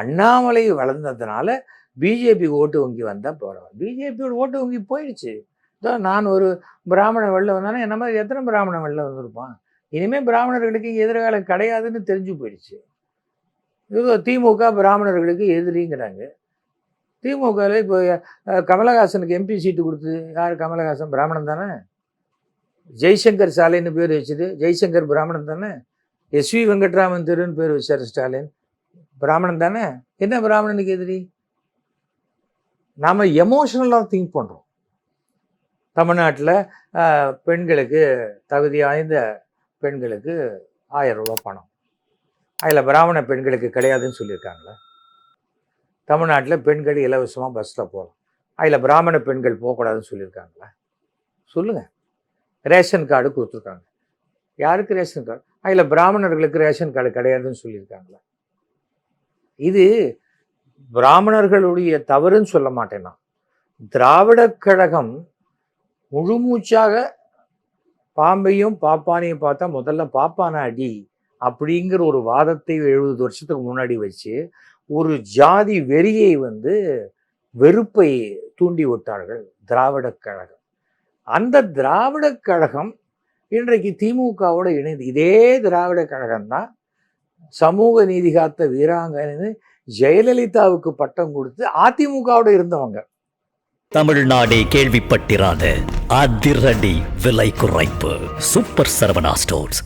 Annamalai வளர்ந்ததுனால BJP ஓட்டு வங்கி வந்தால் போகிறவன் பிஜேபியோட ஓட்டு வங்கி போயிடுச்சு. தான் நான் ஒரு பிராமணன் வெளில வந்தானே என்ன மாதிரி எத்தனை பிராமணன் வெளில வந்திருப்பான்? இனிமேல் பிராமணர்களுக்கு இங்கே எதிர்காலம் கிடையாதுன்னு தெரிஞ்சு போயிடுச்சு. இதோ திமுக பிராமணர்களுக்கு எதிரிங்கிறாங்க. திமுகவில் இப்போ கமலஹாசனுக்கு எம்பி சீட்டு கொடுத்து யார் கமலஹாசன்? பிராமணன் தானே? ஜெய்சங்கர் சாலைன்னு பேர் வச்சது. ஜெய்சங்கர் பிராமணன் தானே? எஸ்வி வெங்கட்ராமன் தெருன்னு பேர் வச்சார் ஸ்டாலின். பிராமணன் தானே? என்ன பிராமணனுக்கு எதிரி? நாம் எமோஷனலாக திங்க் பண்ணுறோம் தமிழ்நாட்டில் பெண்களுக்கு தகுதி வாய்ந்த பெண்களுக்கு ஆயிரம் ரூபா பணம். அதில் பிராமண பெண்களுக்கு கிடையாதுன்னு சொல்லியிருக்காங்களே. தமிழ்நாட்டில் பெண்கள் இலவசமாக பஸ்ஸில் போகலாம். அதில் பிராமண பெண்கள் போகக்கூடாதுன்னு சொல்லியிருக்காங்களா. சொல்லுங்கள் ரேஷன் கார்டு கொடுத்துருக்காங்க. யாருக்கு ரேஷன் கார்டு? அதில் பிராமணர்களுக்கு ரேஷன் கார்டு கிடையாதுன்னு சொல்லியிருக்காங்களே. இது பிராமணர்களுடைய தவறுன்னு சொல்ல மாட்டேன் நான். திராவிடக் கழகம் முழுமூச்சாக பாம்பையும் பாப்பானையும் பார்த்தா முதல்ல பாப்பான அடி அப்படிங்கிற ஒரு வாதத்தை எழுபது வருஷத்துக்கு முன்னாடி வச்சு ஒரு ஜாதி வெறியை வந்து வெறுப்பை தூண்டி விட்டார்கள் திராவிடக் கழகம். அந்த திராவிடக் கழகம் இன்றைக்கு திமுகவோட இணைந்து இதே திராவிடக் கழகம் தான் சமூக நீதி காத்த வீராங்கன்னு ஜெயலலிதாவுக்கு பட்டம் கொடுத்து அதிமுகவோட இருந்தவங்க. தமிழ்நாடே கேள்விப்பட்டிராத அதிரடி விலை குறைப்பு. Super Saravana stores.